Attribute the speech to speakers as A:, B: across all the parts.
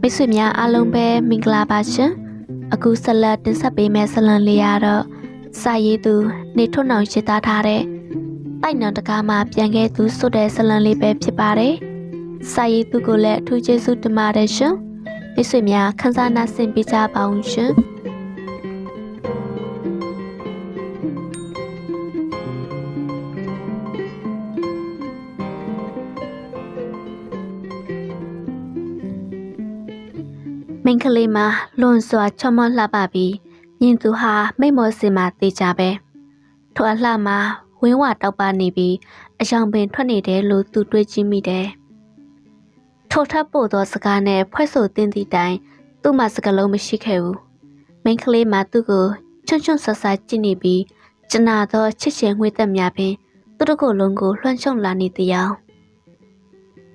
A: မိတ်ဆွေများအားလုံးပဲမင်္ဂလာပါရှင်အခုဆက်လက်တင်ဆက်ပေးမယ့်ဇာတ်လမ်းလေးရတော့စာရေးသူ နေထွန်းအောင်ရေးသားထားတဲ့ပိုက်နံတကားမှာပြန်ခဲ့သူစွတ်တဲ့ဇာတ်လမ်းလေးပဲဖြစ်ပါတယ်စာရေးသူကိုလည်းအထူးကျေးဇူးတင်ပါတယ်ရှင်မိတ်ဆွေများခန်းစားနာဆင်ပေးကြပါအောင်ရှင် ကလေးမှာလွန်စွာချောမောလှပပြီးမြင်သူဟာမိတ်မော်စင်မှာတေးကြပဲထိုအလှမှာဝင်းဝတောက်ပါနေပြီးအယောင်ပင်ထွက်နေတယ်လို့သူတွေးကြည့်မိတယ်ထိုထပ်ပို့သောစကားနဲ့ဖွဲ့ဆိုတင်းသည့်တိုင်သူ့မှာစကလုံးမရှိခဲ့ဘူးမိန်းကလေးမှာသူ့ကိုချွန့်ချွန့်ဆဆကြည့်နေပြီးကျနာသောချစ်ရှင်ငွေသက်များပင်သူတို့ကိုယ်လုံးကိုလွှမ်းခြုံလာနေတရား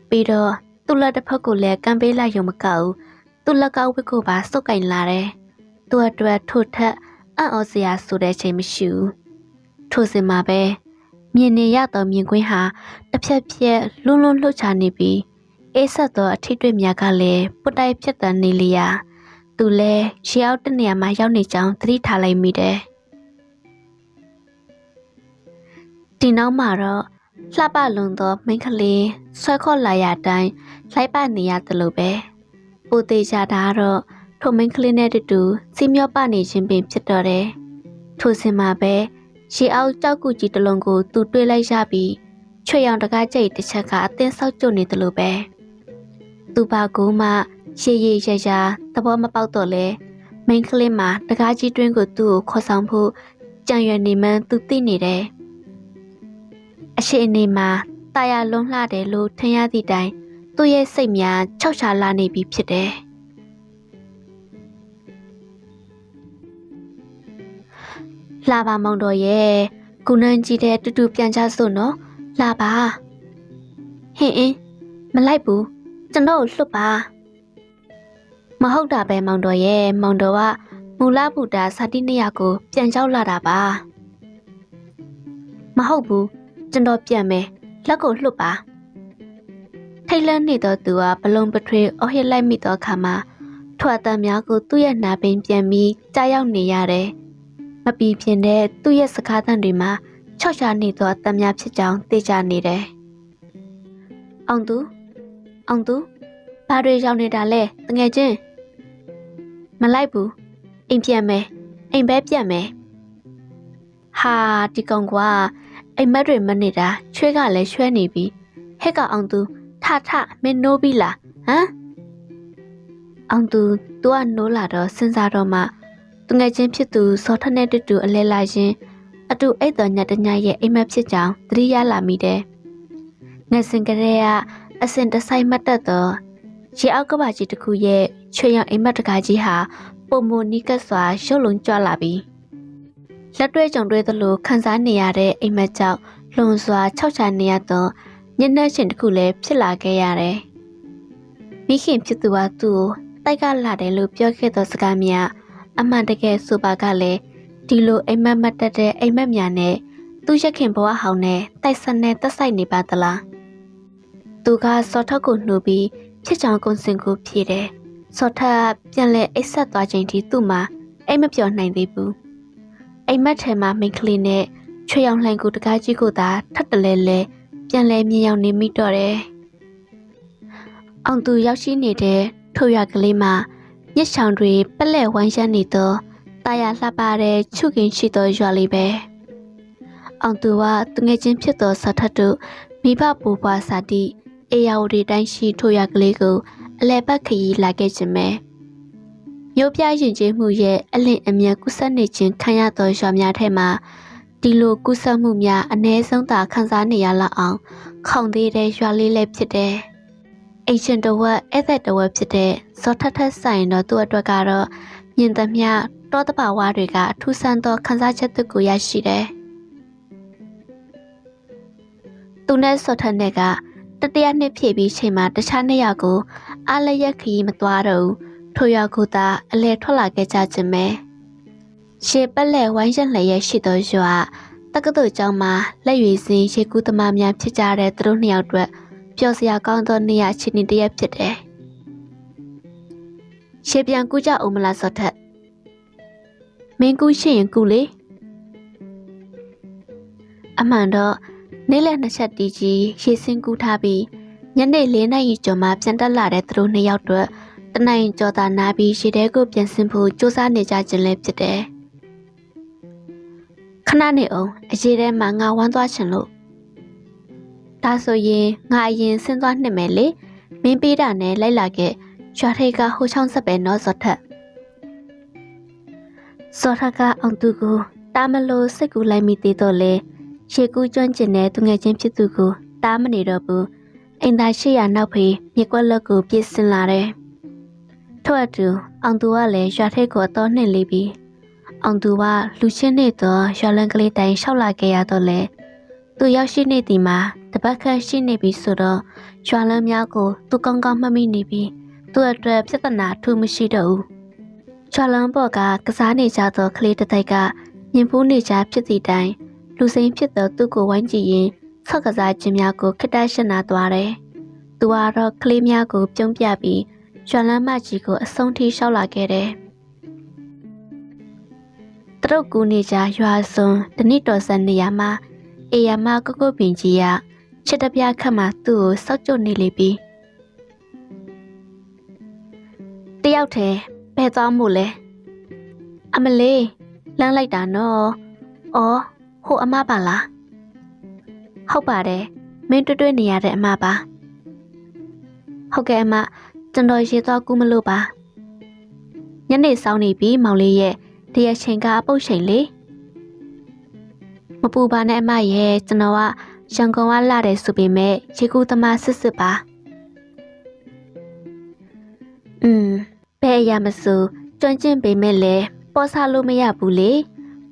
A: ပြီးတော့သူ့လက်တစ်ဖက်ကိုလည်းကမ်းပေးလိုက်ရုံမကဘူး သူ့လက်ကဝတ်ကိုပါစုပ်ကင်လာတယ်။သူ့အတွက်ထို့ထက်အံ့ဩစရာဆိုတဲ့ချိန်မရှိဘူး။ထို့စင်မှာပဲမြင်နေရသောမြင်ကွင်းဟာတစ်ဖြက်ဖြက်လွန်းလွန်းလှုပ်ချနေပြီးအေးဆက်သောအထီးတွေ့များကလည်းပုတ်တိုက်ဖြတ်တန်းနေလျာသူလည်းရှေးအောက်တနေရာမှာရောက်နေကြောင်းသတိထားလိုက်မိတယ်။ဒီနောက်မှာတော့လှပလွန်သောမိန်းကလေးဆွဲခေါ်လာရတိုင်းလိုက်ပနေရသလိုပဲ။ ပိုသေးချတာကတော့ထိုမင်းကလေးနဲ့တူတူစီမျောပနေခြင်းပင်ဖြစ်တော့တယ်။ထိုစင်မှာပဲရှေးအောက်ကြောက်ကူကြီးတစ်လုံးကိုသူတွေးလိုက်ရပြီးချွေရောင်တကားကြိတ်တစ်ချက်ကအတင်းဆောက်ကျုံနေတယ်လို့ပဲ။သူပါကူမှရှေးရရရသဘောမပေါက်တော့လဲမင်းကလေးမှာတကားကြီးတွင်းကိုသူ့ကိုခေါ်ဆောင်ဖို့ကြံရွယ်နေမှန်းသူသိနေတယ်။အရှိအနေမှာတာယာလွန်လှတယ်လို့ထင်ရသည့်တိုင် သူ့ရဲ့စိတ်များခြောက်ချာလာနေပြီဖြစ်တယ်။လာပါမောင်တော်ရဲ့ကုနန်းကြီးတဲ့တူတူပြန်ကြစို့နော်။လာပါ။ဟင်အင်းမလိုက်ဘူးကျွန်တော်ကိုလွတ်ပါ။မဟုတ်တာပဲမောင်တော်ရဲ့မောင်တော်ကမူလဗုဒ္ဓဇာတိနေရာကိုပြန်ရောက်လာတာပါ။မဟုတ်ဘူးကျွန်တော်ပြန်မယ်လက်ကိုလွတ်ပါ ထိတ်လန့်နေသောသူကဘလုံးပထွေးအော်ဟစ်လိုက်မိသောအခါမှာထွာတန်များကိုသူ့ရဲ့နာပင်ပြန်ပြီးကြားရောက်နေရတယ်။မပီပြင်းတဲ့သူ့ရဲ့စကားသံတွေမှာချော့ချနေသောအတန်များဖြစ်ကြောင်းသိကြနေတယ်။အောင်သူအောင်သူဘာတွေရောက်နေတာလဲတငယ်ချင်းမလိုက်ဘူးအိမ်ပြန်မယ်အိမ်ပဲပြန်မယ်ဟာဒီကောင်ကွာအိမ်မက်တွေမနေတာချွေးကလည်းရွှဲနေပြီဟဲ့ကအောင်သူ ထထမင်းနိုးပြီလားဟမ်အောင်သူသူကနိုးလာတော့စဉ်းစားတော့မှသူငယ်ချင်းဖြစ်သူစောထနဲ့တူတူအလဲလာရင်အတူအိတ်တော်ညတညရဲ့အိမ်မက်ဖြစ်ကြောင်းသတိရလာမိတယ်ငယ်စဉ်ကလေးကအစင်တဆိုင်မတ်တက်တော့ရေအောက်ကဘာကြီးတစ်ခုရဲ့ချွေရောင်အိမ်မက်တကားကြီးဟာပုံမနီကတ်စွာရုပ်လုံးကြွလာပြီးလက်တွဲကြုံတွဲသလိုခန်းစားနေရတဲ့အိမ်မက်ကြောင့်လွန်စွာခြောက်ချနေရသော ညနေရှင်တစ်ခုလည်းဖြစ်လာခဲ့ရတယ်။မိခင်ဖြစ်သူကသူ့ကိုတိုက်ကလာတယ်လို့ပြောခဲ့သောစကားများအမှန်တကယ်ဆိုပါကလည်းဒီလိုအိမ်မက်မတ်တက်တဲ့အိမ်မက်များနဲ့သူ့ရခင်ဘဝဟောင်းနဲ့တိုက်ဆက်နဲ့တက်ဆိုင်နေပါသလား။သူကစောထက်ကိုနှုတ်ပြီးဖြစ်ချောင်ကုန်းစင်ကိုဖြေတယ်။စောထက်ပြန်လဲအိတ်ဆက်သွားချိန်ထိသူ့မှာအိမ်မပြောနိုင်သေးဘူး။အိမ်မက်ထဲမှာမိန်းကလေးနဲ့ချွေရောင်လှိုင်ကိုတကားကြီးကိုသာထပ်တလဲလဲ ပြန်လဲမြင်ရောက်နေမိတော့တယ်။အောင်သူရောက်ရှိနေတဲ့ထိုရွာကလေးမှာမြစ်ချောင်တွေပက်လက်ဝိုင်းရမ်းနေသောတာယာလှပတဲ့ချုခင်ရှိသောရွာလေးပဲ။အောင်သူကသူငယ်ချင်းဖြစ်သောစာထတ်တို့မိဘပူပွားစာတိအေယာဝတီတိုင်းရှိထိုရွာကလေးကိုအလဲပတ်ခရီးလာခဲ့ခြင်းပဲ။မြို့ပြရင်ကျေးမှုရဲ့အလင့်အမြန်ကုဆက်နေခြင်းခံရသောရွာများထဲမှာ ဒီလိုကုဆက်မှုများအ ਨੇ ဆုံးသာခန်းစားနေရလောက်အောင်ခေါင်သေးတဲ့ရွာလေးလည်းဖြစ်တယ်။အိမ်ရှင်တဝက်ဧည့်သည်တဝက်ဖြစ်တဲ့ဇော်ထထက်ဆိုင်တော့သူ့အတွက်ကတော့မြင်သမျှတောတဘာဝတွေကအထူးဆန်းသောခန်းစားချက်တစ်ခုရရှိတယ်။သူနဲ့ဇော်ထက်နဲ့ကတတရနှစ်ဖြည့်ပြီးချိန်မှာတခြားနှစ်ယောက်ကိုအားလျက်ခရီးမသွားတော့ဘူးထိုရွာကိုသာအလဲထွက်လာခဲ့ကြခြင်းပဲ။ ရှေပက်လက်ဝိုင်းရက်လျက်ရှိသောရွာတက္ကသိုလ်ကျောင်းမှာလက်ရွေးစင်းရေကူးသမားများဖြစ်ကြတဲ့သူတို့နှစ်ယောက်အတွက်ပျော်စရာကောင်းသောနေရာချင်းတစ်ရက်ဖြစ်တယ်ရှေ့ပြန်ကူကြအောင်မလားစောထက်မင်းကူရှိရင်ကူလေအမှန်တော့နေ့လယ်နှစ်ချက်တီးကြီးရေစင်းကူးထားပြီးညနေ၄နာရီကျော်မှပြန်တက်လာတဲ့သူတို့နှစ်ယောက်တော့တနိုင်ကျော်သာနာပြီးရှေ့တဲကိုပြန်ဆင်းဖို့စူးစမ်းနေကြခြင်းလည်းဖြစ်တယ် ခဏနေအောင်အရေးထဲမှာငါဝမ်းသွားချင်လို့ဒါဆိုရင်ငါအရင်ဆင်းသွားနှစ်မယ်လေမင်းပေးတာနဲ့လိုက်လာခဲ့ရွာထိတ်ကဟိုချောင်းဆက်ပဲနော်စောထက်စောထက်ကအောင်သူကိုတားမလို့စိတ်ကူလိုက်မိသေးတော့လေရှေကူးကျွမ်းကျင်တဲ့သူငယ်ချင်းဖြစ်သူကိုတားမနေတော့ဘူးအိမ်သားရှိရနောက်ဖေးမြေကွက်လက်ကိုပြစ်စင်လာတယ်ထို့အတူအောင်သူကလည်းရွာထိတ်ကိုတော့နှင်လေးပြီး အောင်သူကလူချင်းနေတော့ရွာလန်ကလေးတိုင်းရှောက်လာခဲ့ရတော့လေသူရောက်ရှိနေဒီမှာတပတ်ခန့်ရှိနေပြီဆိုတော့ရွာလန်းများကိုသူကောင်းကောင်းမှတ်မိနေပြီးသူ့အတွက်ပြဿနာထူးမရှိတော့ဘူးရွာလန်းပေါ်ကကစားနေကြသောကလေးတစ်တိုက်ကမြင်ဖူးနေကြဖြစ်သည့်တိုင်လူစိမ်းဖြစ်သောသူ့ကိုဝိုင်းကြည့်ရင်ဆော့ကစားခြင်းများကိုခက်တရှနာသွားတယ်။သူကတော့ကလေးများကိုပြုံးပြပြီးရွာလန်းမကြီးကိုအဆုံးထိရှောက်လာခဲ့တယ်။ သူတို့ကူနေကြရွာစွန်တနစ်တော်ဆန်နေရာမှာအေယာမကကုတ်ပင်ကြီးကချစ်တပြခတ်မှသူ့ကိုစောက်ကြနေလေပြီတယောက်တည်းဘယ်သွားမို့လဲအမလေးလမ်းလိုက်တာနော်အော်ဟိုအမပါလားဟုတ်ပါတယ်မင်းတွေ့တွေ့နေရတဲ့အမပါဟုတ်ကဲ့အမကျွန်တော်ရေသွားကူးမလို့ပါညနေဆောင်နေပြီမောင်လေးရဲ့ တရက်ချိန်ကအပုတ်ချိန်လေးမပူပါနဲ့အမရဲ့ကျွန်တော်ကရန်ကုန်ကလာတယ်ဆိုပေမဲ့ရေကူးသမားစစ်စစ်ပါอืมဘယ်အရာမဆိုကျွမ်းကျင်ပေမဲ့လည်းပေါ်စားလို့မရဘူးလေ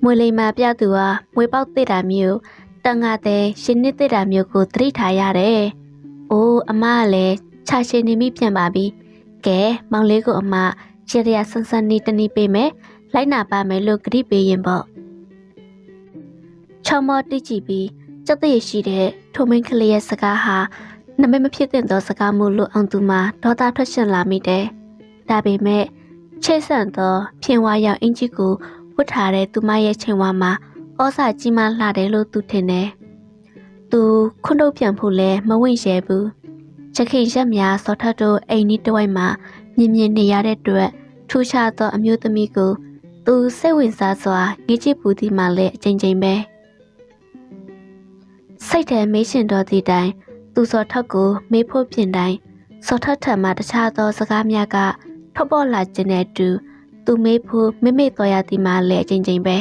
A: မွေလိမ်မာပြသူဟာမွေပေါက်တစ်တာမျိုးတန်ငါတဲ့ရှင်နစ်တစ်တာမျိုးကိုသတိထားရတယ်။အိုးအမကလည်းခြာရှင်နေမိပြန်ပါပြီ။ကဲမောင်လေးကိုအမရေရဆန်းဆန်းနေတနီပေးမယ် လိုက်နာပါမယ်လို့ကြိပေးရင်ပေါ့။ချောင်းမောတိကြည့်ပြီးစက်သေးရှိတဲ့ထိုမင်းကလေးရဲ့စကားဟာနမိတ်မဖြစ်တဲ့သောစကားမို့လို့အောင်သူမှာဒေါသထွက်ရှင်လာမိတယ်။ဒါပေမဲ့ချဲ့ဆန့်သောဖြင်ဝါရောင်အင်ကြီးကိုဝတ်ထားတဲ့သူမရဲ့ချိန်ဝါမှာဩစာကြီးမားလှတယ်လို့သူထင်တယ်။သူခွန်းထုတ်ပြန်ဖို့လဲမဝင့်ရဲဘူး။ချက်ခင်ရက်များစောထတ်တို့အိမ်နီးတစ်ဝိုက်မှာမြင်မြင်နေရတဲ့အတွက်ထူးခြားသောအမျိုးသမီးကို သူစိတ်ဝင်စားစွာငေးချစ်ပူသည်မှလည်းအချိန်ချင်းပဲ။စိတ်ထဲမေးရှင်တော်သည့်တိုင် သူစောထက်ကိုမေးဖို့ပြင်တိုင်းစောထက်ထံမှတခြားသောစကားများကထွက်ပေါ်လာခြင်းနဲ့အတူသူမေးဖို့မိမိတော်ရသည်မှလည်းအချိန်ချင်းပဲ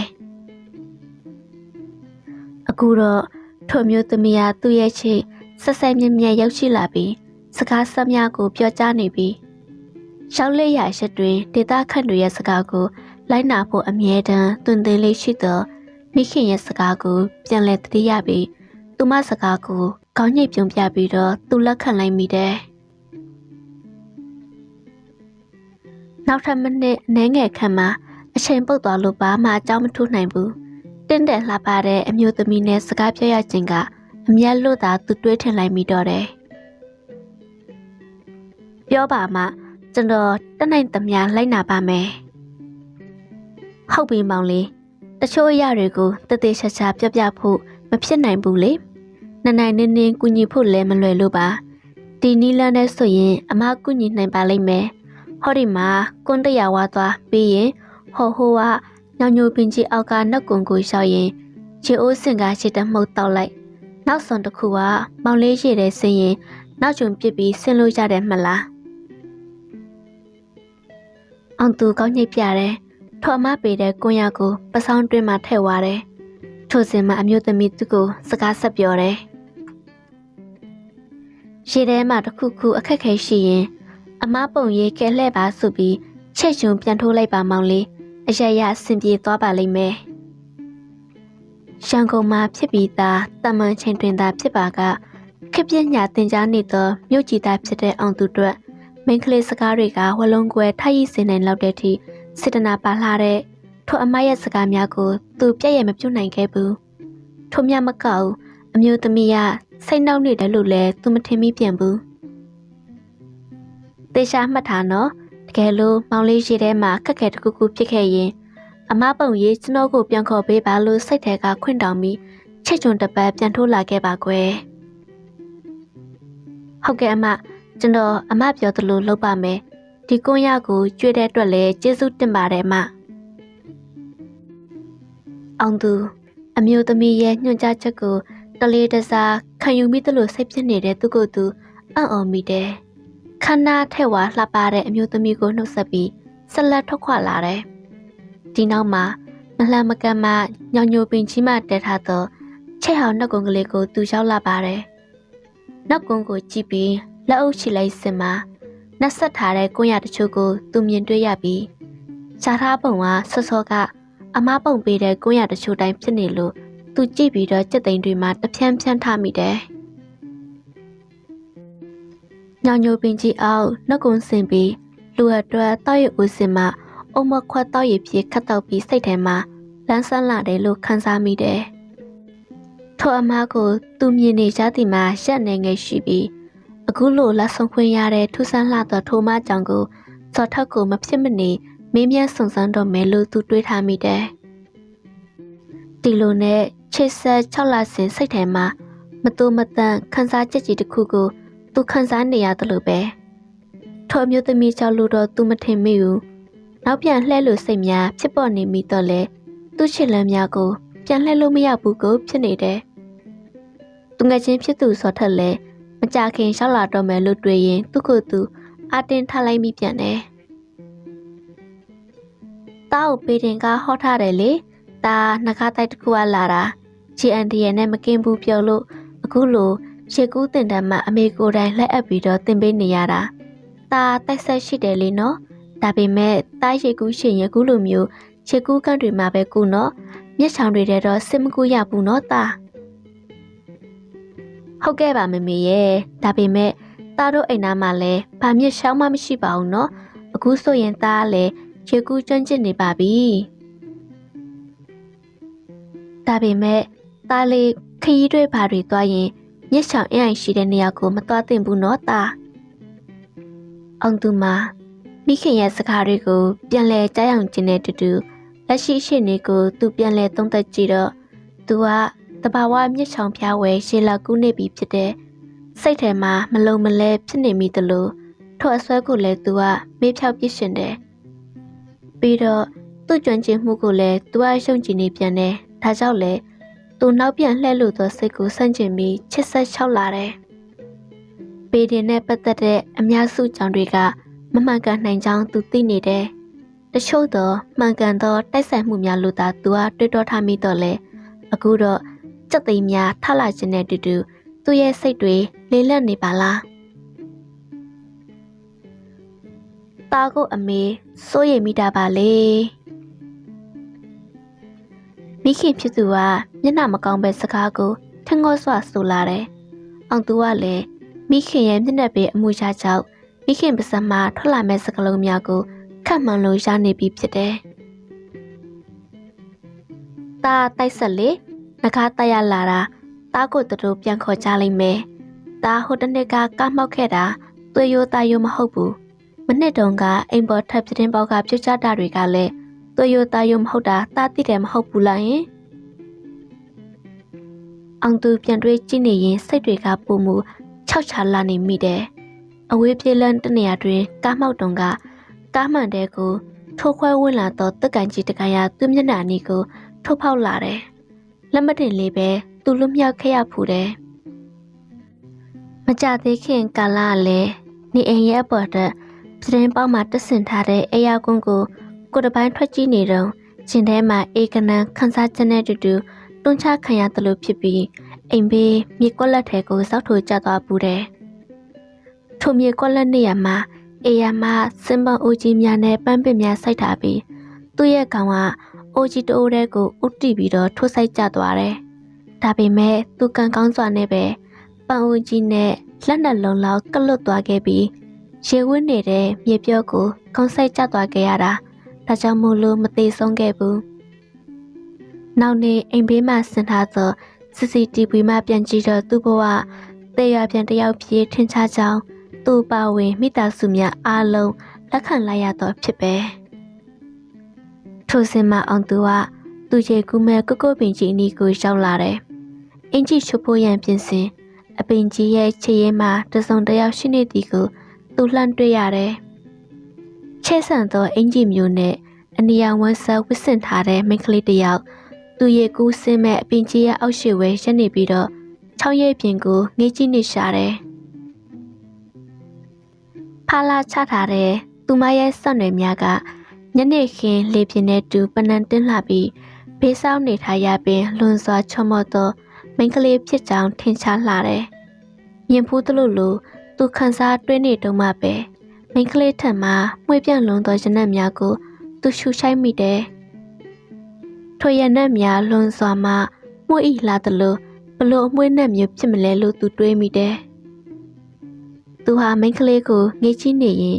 A: အခုတော့ထိုမျိုးသမီးဟာသူ့ရဲ့ချစ်ဆက်ဆက်မြဲမြဲရောက်ရှိလာပြီးစကားဆက်များကိုပြောကြားနေပြီးရှောက်လက်ရရှက်တွင်ဒေတာခန့်တွေရဲ့စကားကို လိုက်နာဖို့အမြဲတမ်းတွင်တင်လေးရှိသောမိခင်ရဲ့စကားကိုပြန်လည်တတိယပြီးသူမစကားကိုကောင်းညိတ်ပြုံပြပြီးတော့သူလက်ခံလိုက်မိတယ်နောက်ထပ်မိနစ်အနည်းငယ်ခန့်မှအချိန်ပုတ်သွားလို့ဘာမှအကြောင်းမထူးနိုင်ဘူးတင့်တယ်လှပတဲ့အမျိုးသမီးနဲ့စကားပြောရခြင်းကအမျက်လို့သာသူတွေးထင်လိုက်မိတော့တယ်ပြောပါမှကျွန်တော်တနိုင်သမျှလိုက်နာပါမယ် ဟုတ်ပြီမောင်လေးတချို့အရာတွေကိုတသေးချာချာပြပြဖို့မဖြစ်နိုင်ဘူးလေနနိုင်နင်းနင်းကူညီဖို့လည်းမလွယ်လို့ပါဒီနီလန်းနဲ့ဆိုရင်အမကူညီနိုင်ပါလိမ့်မယ်ဟောဒီမှာကွန်းတရာဝါသွားပြီးရင်ဟောဟိုကညောင်ညိုပင်ကြီးအောက်ကနှုတ်ကွန်ကိုရှောက်ရင်ခြေအိုးစင်ကရှစ်တမှုတ်တောက်လိုက်နောက်ဆုံးတစ်ခုကမောင်လေးရှိတဲ့စင်ရင်နောက်ကျုံပြစ်ပြီးဆင်းလို့ရတယ်မလားအောင်သူကောင်းညိတ်ပြတယ် ထော်မပေတဲ့ကွန်ရကိုပစောင်းတွင်းမှာထည့်သွားတယ်ထို့စဉ်မှာအမျိုးသမီးသူကိုစကားဆက်ပြောတယ်ရေထဲမှာတစ်ခုခုအခက်ခဲရှိရင် အမပုံရေးကဲလှဲ့ပါဆိုပြီးချက်ချုံပြန်ထိုးလိုက်ပါမောင်လေးအရရအဆင်ပြေသွားပါလိမ့်မယ်ရန်ကုန်မှာဖြစ်ပြီးသားတမန်ချင်းတွင်သာဖြစ်ပါကခက်ပြညာတင်ကြားနေသောမြို့ကြီးသားဖြစ်တဲ့အောင်သူတို့မိန်းကလေးစကားတွေကဝလုံးကွယ်ထိုက်ရည်စင်နိုင်လောက်တဲ့အထိ စေတနာပါလှတဲ့ထိုအမရဲ့စကားများကို သူပြည့်ရမပြုတ်နိုင်ခဲ့ဘူးထို့မြမကောက်အမျိုးသမီးကစိတ်နှောက်နေတယ်လို့လည်းသူမထင်မိပြန်ဘူးတေချာမှတ်ထားနော်တကယ်လို့မောင်လေးရှိထဲမှာခက်ခဲတစ်ခုခုဖြစ်ခဲ့ရင်အမပုံရေးကျွန်တော်ကိုပြန်ခေါ်ပေးပါလို့စိတ်ထဲကခွင့်တောင်းပြီးချက်ချွန်တစ်ပတ်ပြန်ထိုးလာခဲ့ပါကွယ်ဟုတ်ကဲ့အမကျွန်တော်အမပြောသလိုလုပ်ပါမယ် ဒီကွန်ရကိုကျွေးတဲ့အတွက်လည်းကျေးဇူးတင်ပါတယ်အမအောင်သူအမျိုးသမီးရဲ့ညွှန်ကြားချက်ကိုတလေးတစားခံယူမိသလိုစိတ်ဖြစ်နေတဲ့သူကိုယ်သူအံ့ဩမိတယ်ခန္ဓာထဲဝါလှပတဲ့အမျိုးသမီးကိုနှုတ်ဆက်ပြီးဆက်လက်ထွက်ခွာလာတယ်ဒီနောက်မှာမလှမ်းမကမ်းမညောင်ညိုပင်ကြီးမှတဲထားသောချက်ဟောင်နှုတ်ကုန်းကလေးကိုသူရောက်လာပါတယ်နောက်ကုန်းကိုကြည့်ပြီးလက်အုပ်ချလိုက်စင်မှာ နှက်ဆက်ထားတဲ့ကွန်ရတချို့ကိုသူမြင်တွေ့ရပြီးရှားထားပုံကဆော့ဆော့ကအမားပုံပေးတဲ့ကွန်ရတချို့တိုင်းဖြစ်နေလို့သူကြည့်ပြီးတော့စက်သိန်းတွေမှာတဖြန်းဖြန်းထားမိတယ်။ညောင်ညိုပင်ကြီးအောင်နှုတ်ကုန်းစင်ပြီးလူအတွက်တောက်ရဦးစင်မှာအုံမခွတ်တောက်ရဖြစ်ခတ်တော့ပြီးစိတ်ထဲမှာလန်းဆန်းလာတယ်လို့ခံစားမိတယ်။ထိုအမားကိုသူမြင်နေကြသည်မှာရက်နေငယ်ရှိပြီး အခုလိုလက်ဆောင်ခွင့်ရတဲ့ထူးဆန်းလှသောထိုမကြောင့်ကိုဇော်ထက်ကိုမဖြစ်မနေမင်းမြတ်စုံစမ်းတော့မယ်လို့သူတွေးထားမိတယ်။ဒီလိုနဲ့ချစ်ဆက်6လစဉ်စိတ်ထဲမှာမတူမတန်ခန်းစားချက်ကြီးတစ်ခုကိုသူခန်းစားနေရတယ်လို့ပဲ။ထိုအမျိုးသမီးကြောင့်လို့တော့သူမထင်မိဘူး။နောက်ပြန်လှဲလို့စိတ်များဖြစ်ပေါ်နေမိတော့လေသူ့ချစ်လန်းများကိုပြန်လှဲလို့မရဘူးကိုဖြစ်နေတယ်။သူငယ်ချင်းဖြစ်သူဆိုထက်လဲ မကြခင်ရှောက်လာတော့မယ်လို့တွေးရင်သူ့ကိုယ်သူအတင်းထားလိုက်မိပြန်တယ်။တားကိုပေတင်ကဟောထားတယ်လေ။တာနှကားတိုက်တစ်ခုကလာတာ။ GNDN နဲ့မကင်ဘူးပြောလို့အခုလိုရေကူးတင်တန်းမှာအမေကိုယ်တိုင်လက်အပ်ပြီးတော့တင်ပေးနေရတာ။တာတိုက်ဆက်ရှိတယ်လေနော်။ဒါပေမဲ့တားရေကူးရှင်ရကူးလိုမျိုးရေကူးကန့်တွေမှာပဲကူနော်။မျက်ချောင်းတွေထဲတော့စစ်မကူရဘူးနော်တာ။ ဟုတ်ကဲ့ပါမမေရဲ့ဒါပေမဲ့သားတို့အိမ်သားမှာလည်းဘာမြင့်ရှောင်းမှမရှိပါဘူးနော်အခုဆိုရင်သားကလည်းခြေကူးကျွမ်းကျင်နေပါပြီဒါပေမဲ့သားလေးခရီးတွေဘာတွေသွားရင်မြင့်ရှောင်းအင်အိုင်ရှိတဲ့နေရာကိုမသွားသင့်ဘူးနော်သားအောင်သူမှာမိခင်ရဲ့စကားတွေကိုပြန်လဲကြားအောင်ခြင်းနဲ့တူတူလက်ရှိရှိနေကိုသူပြန်လဲသုံးသပ်ကြည့်တော့သူက တဘာဝမြစ်ချောင်ဖျားဝဲရှေလာကူးနေပြီဖြစ်တဲ့စိတ်ထဲမှာမလုံမလဲဖြစ်နေမိသလိုထို့အစွဲကိုလည်းသူကမေးဖြောက်ပြစ်ရှင်တယ်ပြီးတော့သူ့ကြွန့်ကျင်မှုကိုလည်းသူကရှုံကြည်နေပြန်တယ်ဒါကြောင့်လေသူနောက်ပြန်လှည့်လို့သောစိတ်ကိုဆန့်ကျင်ပြီးချစ်ဆက်လျှောက်လာတယ်ပေတင်နဲ့ပတ်သက်တဲ့အများစုကြောင့်တွေကမမှန်ကန်နိုင်ကြောင်းသူသိနေတယ်တချို့သောမှန်ကန်သောတိုက်ဆိုင်မှုများလို့သာသူကတွေးတောထားမိတော့လေအခုတော့ စက်သိမ်းများထလာခြင်းနဲ့တူတူသူ့ရဲ့စိတ်တွေလေးလက်နေပါလား။တာကိုအမေစိုးရိမ်မိတာပါလေ။မိခင်ဖြစ်သူကမျက်နှာမကောင်းပဲစကားကိုထငောစွာဆိုလာတယ်။အောင်သူကလည်းမိခင်ရဲ့မျက်နှာပေအမှုရာကြောင့်မိခင်ပါစမှာထွက်လာမဲ့စကားလုံးများကိုခတ်မှန်လို့ရနေပြီဖြစ်တယ်။တာတိုက်ဆက်လေ ငကားတက်ရလာတာတားကိုတို့ပြန်ခေါ်ကြလိမ့်မယ်။တားဟိုတနေ့ကကမောက်ခဲ့တာသွေးရိုးသားရိုးမဟုတ်ဘူး။မနစ်တုန်းကအိမ်ပေါ်ထပ်ပြတင်းပေါက်ကပြုတ်ကျတာတွေကလည်းသွေးရိုးသားရိုးမဟုတ်တာတားသိတယ်မဟုတ်ဘူးလားယင်။အောင်သူပြန်တွေးကြည့်နေရင်စိတ်တွေကပူမှုခြောက်ချလာနေမိတယ်။အဝေးပြေးလန်းတနေရာတွင်ကားမောက်တုံကကားမှန်တဲ့ကိုထိုးခွဲဝင်လာတော့တက်ကန်ကြီးတကန်ရသူ့မျက်နှာနီးကိုထုတ်ဖောက်လာတယ်။ လက်မတင်လေးပဲသူလွတ်မြောက်ခဲ့ရဖူးတယ်။မကြသေးခင်ကာလကလည်းနေအိမ်ရဲ့အပေါ်တက်ပြည်ပေါက်မှာတက်ဆင်ထားတဲ့အေယာကွန်းကိုကိုတပိုင်းထွက်ကြည့်နေတော့ရှင်ထဲမှာအေကနန်ခန်းစားချက်နဲ့တူတူတွန်းချခံရတယ်လို့ဖြစ်ပြီးအိမ်ဘေးမြေကွက်လက်ထဲကိုစောက်ထိုးကျသွားပူတယ်။ထိုမြေကွက်လက်နေရာမှာအေယာမစင်ပန်အိုကြီးများနဲ့ပန်းပင်များစိုက်ထားပြီးသူ့ရဲ့ကောင်က အိုဂျီတိုးတဲ့ကိုဥတီပြီးတော့ထိုးဆိုင်ကျသွားတယ်။ဒါပေမဲ့သူကန်ကောင်းစွာနဲ့ပဲပန်အိုဂျီနဲ့လက်နက်လုံးလောက်ကလွတ်သွားခဲ့ပြီးရေဝင်းနေတဲ့မြေပြော့ကိုကောင်းဆိုင်ကျသွားခဲ့ရတာ။ဒါကြောင့်မို့လို့မသေးဆုံးခဲ့ဘူး။နောက်နေ့အိမ်ဘေးမှာဆင်ထားသော CCTV မှာပြန်ကြည့်တော့သူ့ဘဝတေရပြန်တယောက်ဖြစ်ထင်ရှားကြောင်းသူ့ပါဝင်မိသားစုများအားလုံးလက်ခံလိုက်ရတော့ဖြစ်ပဲ ထိုစဉ်မှာအောင်သူကသူ့ရဲ့ကူမဲကုတ်ကုတ်ပင်ကြီးအနီးကိုရောက်လာတယ်အင်ကြီးချွတ်ဖို့ရန်ပြင်ဆင်အပင်ကြီးရဲ့ခြေရင်းမှာတစုံတစ်ယောက်ရှိနေသည်ကိုသူလှမ်းတွေ့ရတယ်ချဲဆန်သောအင်ကြီးမျိုးနဲ့အနီယာဝမ်းဆက်ဝစ်စင်ထားတဲ့မိန်းကလေးတစ်ယောက်သူရဲ့ကူးစင်းမဲ့အပင်ကြီးရဲ့အောက်ရှိဝဲရက်နေပြီးတော့ချောင်းရဲ့ပြင်ကိုငေးကြည့်နေရှာတယ်ဖာလာချထားတဲ့သူမရဲ့စွန့်တွေများက ညနေခင်းလေပြင်းနဲ့တူပနန်တင်းလာပြီးဘေးဆောင်နေထားရပင်လွန်စွာချောမော့သောမိန်းကလေးဖြစ်ကြောင်းထင်ရှားလာတယ်။မြင်ဖူးသလိုလိုသူခန်းစားတွင်းနေတုံးမှပဲမိန်းကလေးထံမှမှွေပြန့်လွန်သောရနက်များကို သူရှူရှိုက်မိတယ်။ထိုရနက်များလွန်စွာမှမှုဤလာသလိုဘလို့အမွှေးနဲ့မျိုးဖြစ်မလဲလို့သူတွေးမိတယ်။သူဟာမိန်းကလေးကိုငေးချင်းနေရင်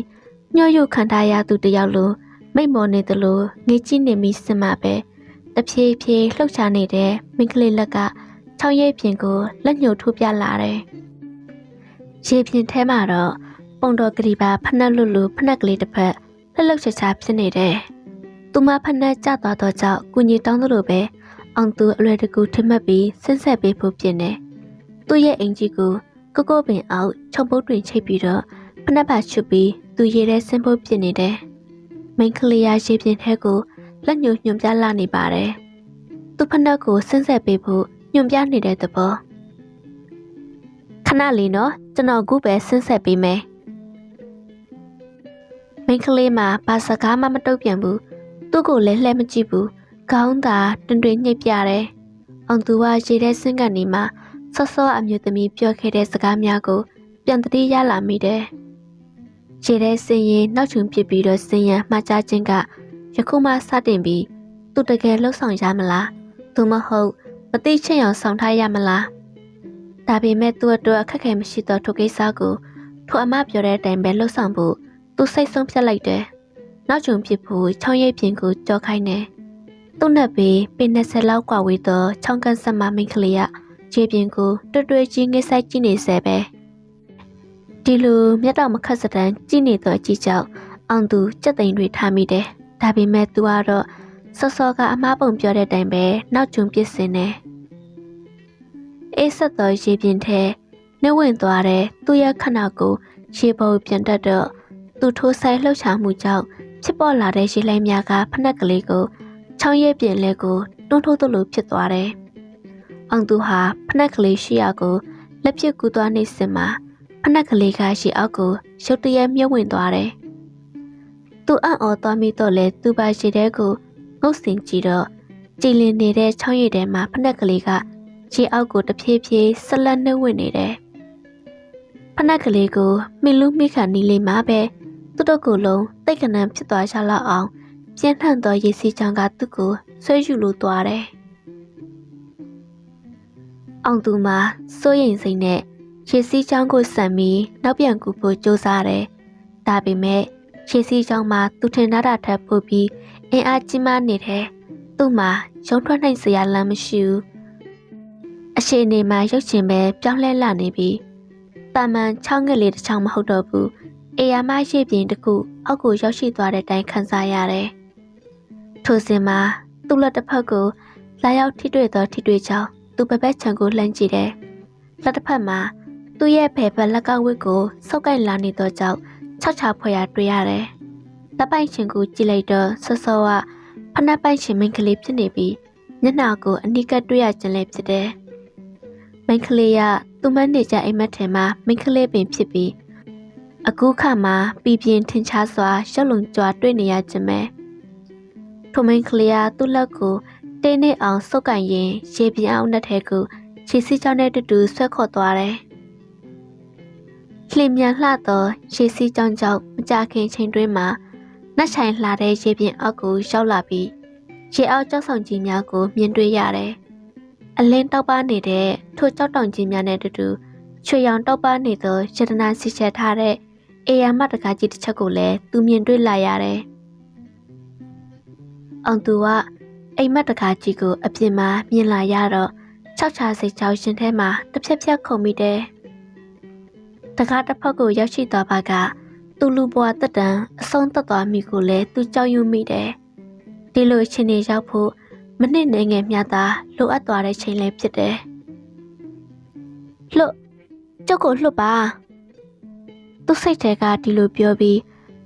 A: ညှော့ရုပ်ခံထားရသူတယောက်လို မိတ်မော်နေသလိုငေးချင်းနေမိစင်မှာပဲတဖြည်းဖြည်းလှုပ်ရှားနေတဲ့မိန်းကလေးလက်ကချောင်းရိပ်ပြင်ကိုလက်ညှိုးထိုးပြလာတယ်။ရေပြင်ထဲမှာတော့ပုံတော်ကလေးပါဖနှက်လွတ်လူဖနှက်ကလေးတစ်ဖက်လှလှုပ်ရှားရှားဖြစ်နေတယ်။သူမဖနှက်ကျသွားတော့ကြောင့်ကုညီတောင်းသလိုပဲအောင်သူအလွယ်တကူထမက်ပြီးဆင်းဆက်ပေးဖို့ပြင်တယ်။သူ့ရဲ့အင်ကြီးကိုကိုကိုပင်အောက်ခြုံပုတ်တွင်ချိတ်ပြီးတော့ဖနှက်ပါချွတ်ပြီးသူရေထဲဆင်းဖို့ပြင်နေတယ်။ မိန်းကလေးရရေပြင်ထဲကိုလက်ညှိုးညွှန်ပြလာနေပါတယ်။သူ့ဖနှက်ကိုဆင်းဆက်ပေးဖို့ညွှန်ပြနေတဲ့သဘောခဏလေးနော်ကျွန်တော်ခုပဲဆင်းဆက်ပေးမယ်မိန်းကလေးမှာဘာစကားမှမတုတ်ပြန်ဘူးသူ့ကိုလည်းလှဲမကြည့်ဘူးခေါင်းသာတွင်တွင်ညှိပ်ပြတယ်အောင်သူကရေထဲဆင်းကနေမှဆော့ဆော့အမျိုးသမီးပြောခဲ့တဲ့စကားများကိုပြန်တတိရလာမိတယ် ခြေထဲဆင်းရင်နောက်ချုံဖြစ်ပြီးတော့ဆင်းရန်မှားကြခြင်းကယခုမှစတင်ပြီးသူတကယ်လှုပ်ဆောင်ရမလားသူမဟုတ်မသိချင်အောင်ဆောင်ထားရမလားဒါပေမဲ့သူ့အတွက်အခက်ခဲမရှိတော့ထိုကိစ္စကိုထိုအမပြောတဲ့အတိုင်းပဲလှုပ်ဆောင်ဖို့သူစိတ်ဆုံးဖြတ်လိုက်တယ်နောက်ချုံဖြစ်ဖို့ချောင်းရိပ်ပြင်ကိုကြော်ခိုင်းတယ်သူ့နဲ့ပဲပင်20လောက်ကွာဝေးသောချောင်းကန်ဆက်မမိန်ကလေးကခြေပြင်ကိုတွတ်တွဲကြီးငိဆိုင်ကြည့်နေဆဲပဲ။ ဒီလိုမျက်တော့မခက်စတန်ကြည့်နေသောအကြည့်ကြောင့်အောင်သူစက်သိန်းတွေထားမိတယ်ဒါပေမဲ့သူကတော့စောစောကအမားပုံပြောတဲ့အတိုင်းပဲနောက်ကျုံပြစ်စင်နေအေးဆက်သောရေပြင်ထဲနှဝင်သွားတဲ့သူ့ရဲ့ခဏကိုရေပေါ်ပြန်တက်တော့သူထိုးဆိုင်လှုပ်ရှားမှုကြောင့်ဖြစ်ပေါ်လာတဲ့ရေလိုင်းများကဖနက်ကလေးကိုချောင်းရဲပြင်လဲကိုတွန်းထိုးသလိုဖြစ်သွားတယ်။အောင်သူဟာဖနက်ကလေးရှိရာကိုလက်ဖြစ်ကူသွားနေစင်မှာ ဖနက်ကလေးကရှေအောက်ကိုရုတ်တရက်မြုပ်ဝင်သွားတယ်။သူအံ့ဩသွားမိတော့လဲသူပါရှိတဲ့ကိုငုတ်စင်ကြည့်တော့ကြည်လင်နေတဲ့ချောင်းရည်ထဲမှာဖနက်ကလေးကခြေအောက်ကိုတဖြည်းဖြည်းဆက်လက်နှုတ်ဝင်နေတယ်။ဖနက်ကလေးကိုမိလူမိခါနီလေးမှာပဲသူတို့ကိုယ်လုံးတိတ်ကနံဖြစ်သွားရလောက်အောင်ပြင်းထန်သောရေစီးချောင်းကသူ့ကိုဆွဲယူလို့သွားတယ်။အောင်သူမှာစိုးရိမ်စိတ်နဲ့ ရေစီးချောင်းကိုဆန်ပြီးနောက်ပြန်ကူဖို့ကြိုးစားတယ်။ဒါပေမဲ့ရေစီးချောင်းမှာသူထင်ထားတာထက်ပိုပြီးအင်အားကြီးမားနေတယ်။သူ့မှာရုံထွက်နိုင်စရာလမ်းမရှိဘူး။အရှိန်နေမှာရုပ်ရှင်ပဲပြောင်းလဲလာနေပြီ။တာမန်ချောင်းငယ်လေးတစ်ချောင်းမဟုတ်တော့ဘူး။အေယာမရေပြင်တစ်ခုအောက်ကိုရောက်ရှိသွားတဲ့တိုင်ခံစားရတယ်။ထိုစဉ်မှာသူ့လက်တစ်ဖက်ကိုလာရောက်ထိတွေ့သောထိတွေ့ချောင်းသူ့ပပက်ချံကိုလှမ်းကြည့်တယ်။လက်တစ်ဖက်မှာ သူ့ရဲ့ဖယ်ဖက်လက်ကဝတ်ကိုစောက်ကင်လာနေသောကြောင့်၆ချဖွယ်ရတွေ့ရတယ်။တပ်ပိုင်ရှင်ကိုကြည့်လိုက်တော့ဆော့ဆော့ကဖနက်ပိုင်ရှင်မိန်းကလေးဖြစ်နေပြီးမျက်နှာကိုအနိကတွေ့ရခြင်းလည်းဖြစ်တယ်။မိန်းကလေးကသူမနေကြအိမ်မက်ထဲမှာမိန်းကလေးပင်ဖြစ်ပြီးအခုခါမှာပြည်ပြင်းထင်ရှားစွာရှုပ်လုံကြွားတွေ့နေရခြင်းပဲထိုမိန်ကလေးကသူ့လက်ကိုတင်းနေအောင်စုပ်ကန်ရင်ရေပြင်းအောင်နဲ့ထဲကိုခြေစီးချောင်းနဲ့တူတူဆွဲခေါ်သွားတယ် လှင်မြန်လှသောရေစီးချောင်းကြောင့်မကြခင်ချိန်တွင်းမှာနှက်ဆိုင်လှတဲ့ရေပြင်အောက်ကိုရောက်လာပြီးရေအောက်ကြောက်ဆောင်ကြီးများကိုမြင်တွေ့ရတယ်။အလင်းတောက်ပနေတဲ့ထိုကြောက်တောင်ကြီးများနဲ့တူတူချွေရောင်တောက်ပနေသောရတနာစီချက်ထားတဲ့အေယာမတကားကြီးတစ်ချက်ကိုလည်းသူမြင်တွေ့လာရတယ်။အောင်သူကအိမ်မက်တကားကြီးကိုအပြင်မှာမြင်လာရတော့ခြောက်ချာစိတ်ကြောက်ရှင်ထဲမှာတစ်ဖြက်ဖြက်ခုန်မိတယ်။ တကားတစ်ဖက်ကိုရောက်ရှိသွားပါကသူ့လူဘွားတက်တန်အဆုံးသက်သွားမိကိုလည်းသူကြောက်ရွံ့မိတယ်။ဒီလိုချင်းနေရောက်ဖို့မနစ်နေငယ်မြတာလိုအပ်သွားတဲ့ချိန်လည်းဖြစ်တယ်။လှုပ်ကျုပ်ကိုလှုပ်ပါ။သူ့စိတ်ထဲကဒီလိုပြောပြီး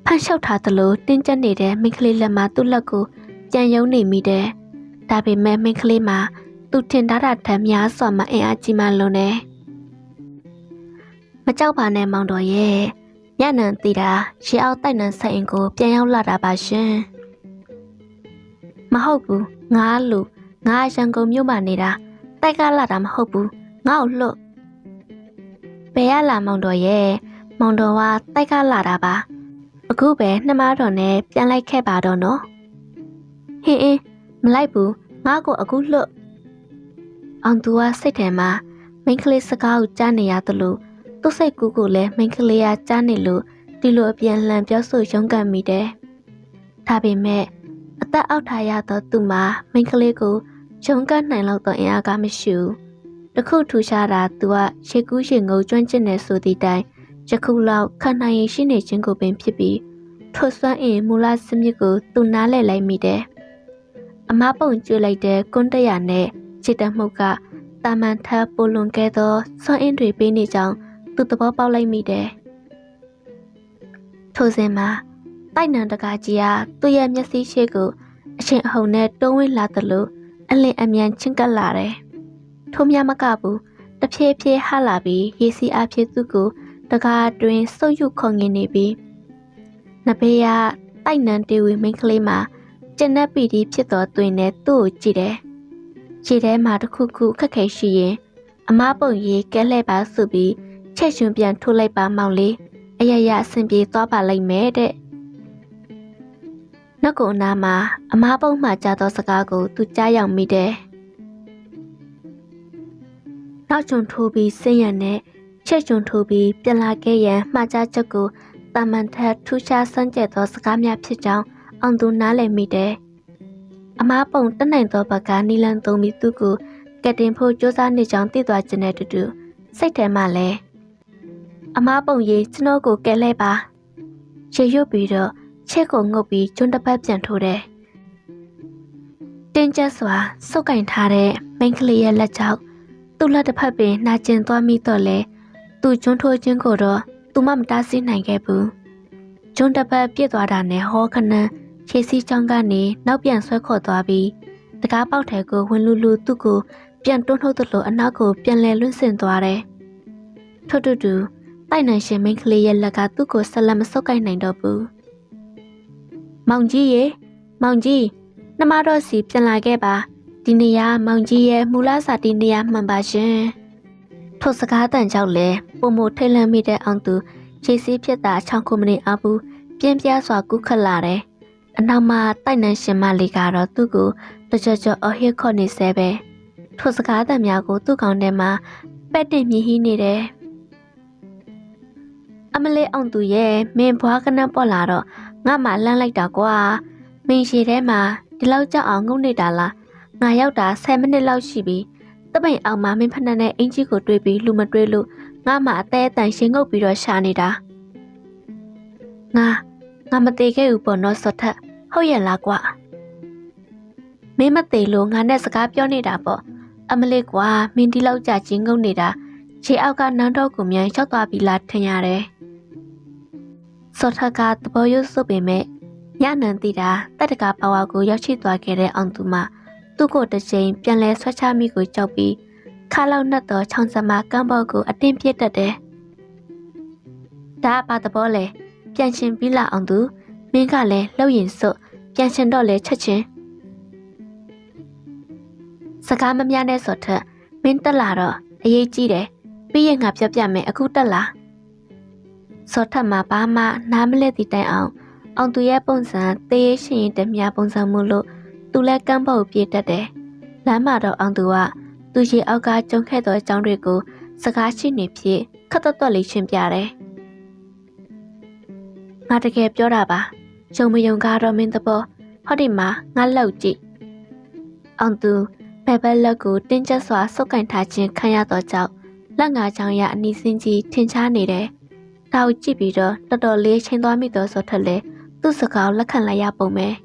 A: ဖန်လျှောက်ထားသလိုတင်းကျပ်နေတဲ့မိန်းကလေးလက်မှာသူ့လက်ကိုပြန်ယုံနေမိတယ်။ဒါပေမဲ့မိန်းကလေးမှာသူထင်ထားတာထက်များစွာမအင်အားကြီးမှလွန်တယ်။ မကြောက်ပါနဲ့မောင်တော်ရဲ့ညနံတီတာရေအောက်တိုက်နံဆိုင်အင်ကိုပြန်ရောက်လာတာပါရှင်။မဟုတ်ဘူးငါလူငါရန်ကုန်မြို့မှာနေတာတိုက်ကလာတာမဟုတ်ဘူးငါ့ကိုလှုပ်ဘယ်ရလာမောင်တော်ရဲ့မောင်တော်ကတိုက်ကလာတာပါအခုပဲနှမတော်နဲ့ပြန်လိုက်ခဲ့ပါတော့နော်ဟင်းအင်းမလိုက်ဘူးငါ့ကိုအခုလှုပ်အောင်သူကစိတ်ထဲမှာမိန်းကလေးစကားကိုကြားနေရသလို သူ့စိတ်ကူးကိုလည်းမိန်းကလေးကကြားနေလို့ဒီလိုအပြန်လှန်ပြောဆိုရုန်းကန်မိတယ်ဒါပေမဲ့အသက်အောက်ထားရသောသူမှာမိန်းကလေးကိုရုန်းကန်နိုင်လောက်သောအင်အားကမရှိဘူးတခုထူရှားတာသူကရှေကူးရှေငုံကျွမ်းကျင်နေဆိုသည့်တိုင်ယခုလောက်ခံနိုင်ရရှိနေခြင်းကိုပင်ဖြစ်ပြီးထိုစွမ်းအင်မူလစမြစ်ကိုသူနားလဲလိုက်မိတယ်။အမပုံကျွေးလိုက်တဲ့ကွန်းတရနဲ့ခြေတမှုတ်ကတာမန်ထပ်ပိုလွန်ခဲ့သောစွမ်းအင်တွေပေးနေကြောင်း သူသဘောပေါက်လိုက်မိတယ်။ထိုစဉ်မှာတိုက်နံတကာကြီးကသူ့ရဲ့မျက်စိရှိကိုအချင်းအဟုန်နဲ့တွန်းဝင်လာသလိုအလင်းအမြန်ချင်းကပ်လာတယ်။ထို့မြမကဘူးတဖြည်းဖြည်းဟလာပြီးရေစီအဖြစ်သူ့ကိုတကားတွင်ဆုပ်ယုခုန်ငင်နေပြီးနဘေးကတိုက်နံတေဝီမိန်းကလေးမှာကျက်နက်ပီတီဖြစ်တော်တွင်နဲ့သူ့ကိုကြည့်တယ်။ခြေထဲမှာတစ်ခုခုခက်ခဲရှိရင်အမပုံရေးကဲလှဲ့ပါဆိုပြီး ချက်ရှင်ပြန်ထိုးလိုက်ပါမောင်လေးအရရအဆင်ပြေသွားပါလိမ့်မယ်တဲ့။နောက်ကုနာမှာအမပုံမှကြားသောစကားကိုသူကြားရောက်မိတယ်။နောက်ချုံထိုးပြီးစင်ရနဲ့ချက်ချုံထိုးပြီးပြန်လာခဲ့ရန်မှားကြားချက်ကိုတာမန်ထက်ထူးခြားစမ်းကြဲသောစကားများဖြစ်ကြောင်းအောင်သူနားလည်မိတယ်။အမားပုံတက်နိုင်သောဘက်ကနီလန်သုံးပြီးသူ့ကိုကက်တင်ဖို့စ조사နေကြောင်းသိသွားခြင်းနဲ့တူတူစိတ်ထဲမှာလဲ အမားပုံရေးကျွန်တော်ကိုကဲလဲပါရေရွတ်ပြီးတော့ချက်ကိုငုတ်ပြီးကျွန်းတစ်ပတ်ပြန်ထိုးတယ်။တင်းကျပ်စွာစုပ်ကင်ထားတဲ့မိန်းကလေးရဲ့လက်ကြောက်သူ့လက်တစ်ဖက်ပင်နှာကျင်သွားမိတော့လဲသူကျွန်းထိုးခြင်းကိုတော့သူမမတားဆီးနိုင်ခဲ့ဘူး။ကျွန်းတစ်ပတ်ပြစ်သွားတာနဲ့ဟောခနန်းခြေစည်းချောင်းကနေနောက်ပြန်ဆွဲခေါ်သွားပြီးတကားပေါက်ထဲကိုဝင်လူလူသူ့ကိုပြန်တွန်းထုတ်သလိုအနောက်ကိုပြန်လဲလွင့်စင်သွားတယ်။ထို့တူတူတို က်နိုင်ရှင်မိန်းကလေးရဲ့လက်ကသူ့ကိုဆက်လက်မဆုပ်ကိုင်နိုင်တော့ဘူး။မောင်ကြီးရေမောင်ကြီးနှမတော်စီပြန်လာခဲ့ပါဒီနေရာမောင်ကြီးရဲ့မူလစာတီနေရာမှန်ပါရှင်။ထိုစကားတန်ကြောက်လဲပုံမထိတ်လန့်မိတဲ့အောင်သူခြေစည်းဖြစ်တာချောင်းခုမနေအဘူးပြင်းပြစွာကူးခတ်လာတယ်။အနောက်မှာတိုက်နှံရှင်မလေးကတော့သူ့ကိုတကြကြအဟစ်ခေါ်နေဆဲပဲ။ထိုစကားတန်များကိုသူ့ကောင်းထဲမှာပက်တင်မြည်ဟီးနေတယ်။ အမလေးအောင်သူရဲ့မင်းဘွားကနပ်ပေါ်လာတော့ငါမှလန့်လိုက်တာကွာ။မင်းရှည်ထဲမှာဒီလောက်ကြောက်အောင်ငုံနေတာလား။ငါရောက်တာ10မိနစ်လောက်ရှိပြီ။တပိန်အောင်မမင်းဖက်နဲ့အင်ကြီးကိုတွေးပြီးလူမတွေးလို့ငါမှအသေးအတန်ရှင်းငုပ်ပြီးတော့ရှာနေတာငါငါမသေးခဲ့ဘူးပေါ့နော်စောထက်ဟုတ်ရဲ့လားကွာမင်းမသေးလို့ငါနဲ့စကားပြောနေတာပေါ့အမလေးကွာမင်းဒီလောက်ကြာချင်းငုံနေတာခြေအောက်ကနန်းတော့ကိုမြန်ရောက်သွားပြီလားထင်ရတယ် စောထက်ကသဘောရုပ်စုပ်ပေမဲ့ညနံတီတာတက်တကာပါဝါကိုရောက်ရှိသွားခဲ့တဲ့အောင်သူမသူ့ကိုတစ်ချိန်ပြန်လဲဆွဲချမိကိုကြောက်ပြီးခါလောက်နှက်သောချောင်းစမကမ်းဘောကိုအတင်းပြစ်တတ်တယ်။ဒါပါသဘောလဲပြန်ရှင်ပြီးလာအောင်သူမင်းကလည်းလှုပ်ရင်စွတ်ပြန်ရှင်တော့လဲချက်ချင်းစကားမများနဲ့ဆိုထက်မင်းတက်လာတော့အရေးကြီးတယ်ပြီးရင်ငါပြောပြမယ်အခုတက်လာ စောထက်မှာဘာမှနားမလဲသည့်တိုင်အောင်အောင်သူရဲ့ပုံစံတေးရှင်တမြပုံစံမှုလို့သူလည်းကမ်းဘောပြေးတတ်တယ်လမ်းမှာတော့အောင်သူကသူရေအောက်ကကြုံခဲ့သောအကြောင်းတွေကိုစကားရှိနေဖြစ်ခက်တွတ်တွတ်လေးရှင်းပြတယ်။ငါတကယ်ပြောတာပါ။ယုံမယုံကတော့မင်းသဘောဟောဒီမှာငါလောက်ကြည့်။အောင်သူဘဘက်လက်ကိုတင်းကျပ်စွာဆုပ်ကင်ထားခြင်းခံရသောကြောင့်လက်ငါချောင်းရအနီးစင်းကြီးထင်ရှားနေတယ်။ ဒါကိုကြည့်ပြီးတော့တော်တော်လေးချင်းသွားမိသောစောထက်လည်းသူ့စကားကိုလက်ခံလိုက်ရပုံပဲ။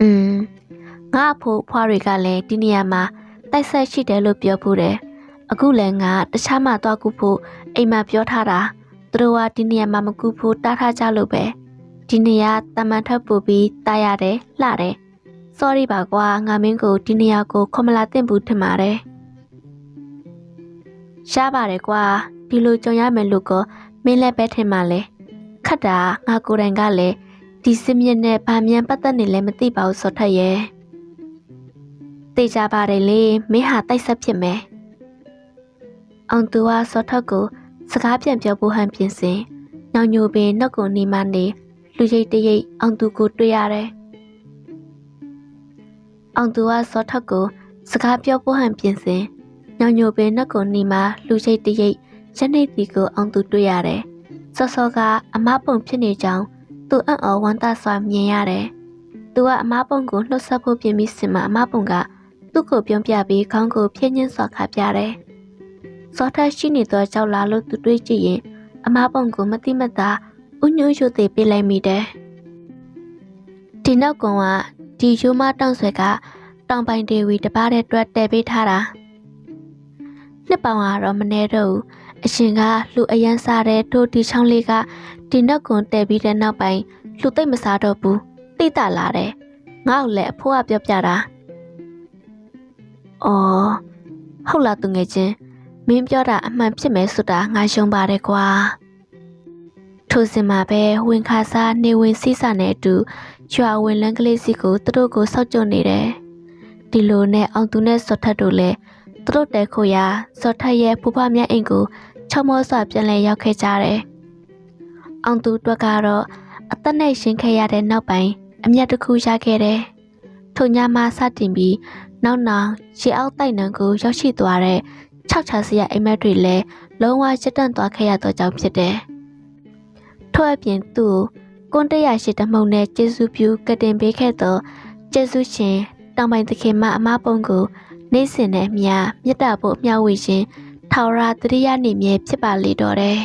A: อืมငါအဖိုးဖွားတွေကလည်းဒီနေရာမှာတိုက်ဆက်ရှိတယ်လို့ပြောဖို့တယ်။အခုလည်းငါတခြားမှသွားကူဖို့အိမ်မှာပြောထားတာသူတို့ကဒီနေရာမှာမကူဖို့တားထားကြလို့ပဲဒီနေရာတမန်ထပ်ပူပြီးတားရတယ်လှတယ် sorry ပါကွာငါမင်းကိုဒီနေရာကိုခေါ်မလာသင့်ဘူးထင်ပါတယ်ရှားပါတယ်ကွာ ဒီလိုကြုံရမယ်လို့ကမင်းလည်းပဲထင်ပါလေခတ်တာငါကိုယ်တိုင်ကလည်းဒီစစ်မြစ်နဲ့ဗာမြန်ပတ်သက်နေလဲမသိပါဘူးစောထက်ရဲ့သိကြပါတယ်လေမင်းဟာတိုက်ဆက်ဖြစ်မယ်အောင်သူကစောထက်ကိုစကားပြန်ပြောဖို့ဟန်ပြင်စဉ်ညောင်ညိုပင်နှုတ်ကိုနေမှနေလူရိတ်တရိတ်အောင်သူကိုတွေ့ရတယ်အောင်သူကစောထက်ကိုစကားပြောဖို့ဟန်ပြင်စဉ်ညောင်ညိုပင်နှုတ်ကိုနေမှလူရိတ်တရိတ် ရနေတီကိုအောင်သူတွေ့ရတယ်စောစောကအမပုံဖြစ်နေကြောင်းသူအံ့ဩဝမ်းသာစွာမြင်ရတယ်သူကအမပုံကိုနှုတ်ဆက်ဖို့ပြင်ပြီးစင်မှာအမပုံကသူ့ကိုပြုံးပြပြီးခေါင်းကိုဖြည့်ညင်းစွာခါပြတယ်စောထက်ရှိနေသောကြောက်လာလို့သူတွေးကြည့်ရင် အမပုံကိုမတိမတာဥညွှရွသေးပေးလိုက်မိတယ်။ဒီနောက်ကောင်ကဒီရိုးမတောင်ဆွဲကတောင်ပိုင်ဒေဝီတပားတဲ့အတွက်တဲပေးထားတာ။နှစ်ပေါင်ကတော့မနေတော့ဘူး။ အရှင်ကလူအရန်စားတဲ့ထိုဒီချောင်းလေးကဒီနောက်ကွန်တဲပြီးတဲ့နောက်ပိုင်းလူသိမ့်မစားတော့ဘူး။တိတ်တလာတယ်။ငါ့ကိုလည်းအဖိုးကပြောပြတာ။အော်ဟုတ်လားသူငယ်ချင်းမင်းပြောတာအမှန်ဖြစ်မယ်ဆိုတာငါရှုံပါတယ်ကွာ။ထိုစဉ်မှာပဲဝင်ခါစားနေဝင်စိစနဲ့အတူရွာဝင်လန်းကလေးစီကိုသူတို့ကိုစောက်ကြုံနေတယ်။ဒီလိုနဲ့အောင်သူနဲ့စောထက်တို့လည်းသူတို့တဲခိုရာစောထက်ရဲ့ဖူဖမြတ်အိမ်ကို ချောမောစွာပြန်လဲရောက်ခဲ့ကြတယ်။အောင်သူအတွက်ကတော့အသက်နဲ့ရှင်ခဲ့ရတဲ့နောက်ပိုင်းအမျက်တစ်ခုရခဲ့တယ်။ထိုညမှစတင်ပြီးနောက်နောက်ရေအောက်တိုက်နံကိုရောက်ရှိသွားတဲ့ခြောက်ချစရာအိမ်မက်တွေလည်းလုံးဝရှက်တန့်သွားခဲ့ရသောကြောင့်ဖြစ်တယ်။ထို့အပြင်သူ့ကိုကွန်တရရှိတမှုံနဲ့ကျေးဇူးပြုကတင်ပေးခဲ့သောကျေးဇူးရှင်တောင်ပိုင်သခင်မအမပုံကို နေ့စဉ်နဲ့မြမြတ်တာဖို့အမျှဝေခြင်း ထာဝရတရိယာနေမြဲဖြစ်ပါလေတော့တယ်။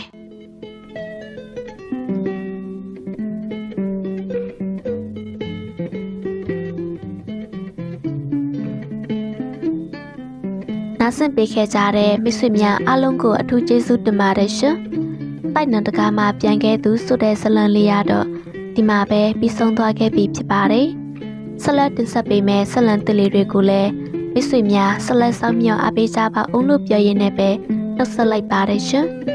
A: နားဆင်ပေးခဲ့ကြတဲ့မိတ်ဆွေများအားလုံးကိုအထူးကျေးဇူးတင်ပါတယ်ရှင်။တိုက်နံတကာမှာပြန်ခဲ့သူဆိုတဲ့ဇလံလေးရတော့ဒီမှာပဲပြီးဆုံးသွားခဲ့ပြီဖြစ်ပါတယ်။ဆက်လက်တင်ဆက်ပေးမယ့်ဇလံတလေးတွေကိုလည်း မိတ်ဆွေများဆက်လက်ဆောင်မြောက်အားပေးကြပါအောင်လို့ပြောရင်းနဲ့ပဲနှုတ်ဆက်လိုက်ပါတယ်ရှင်။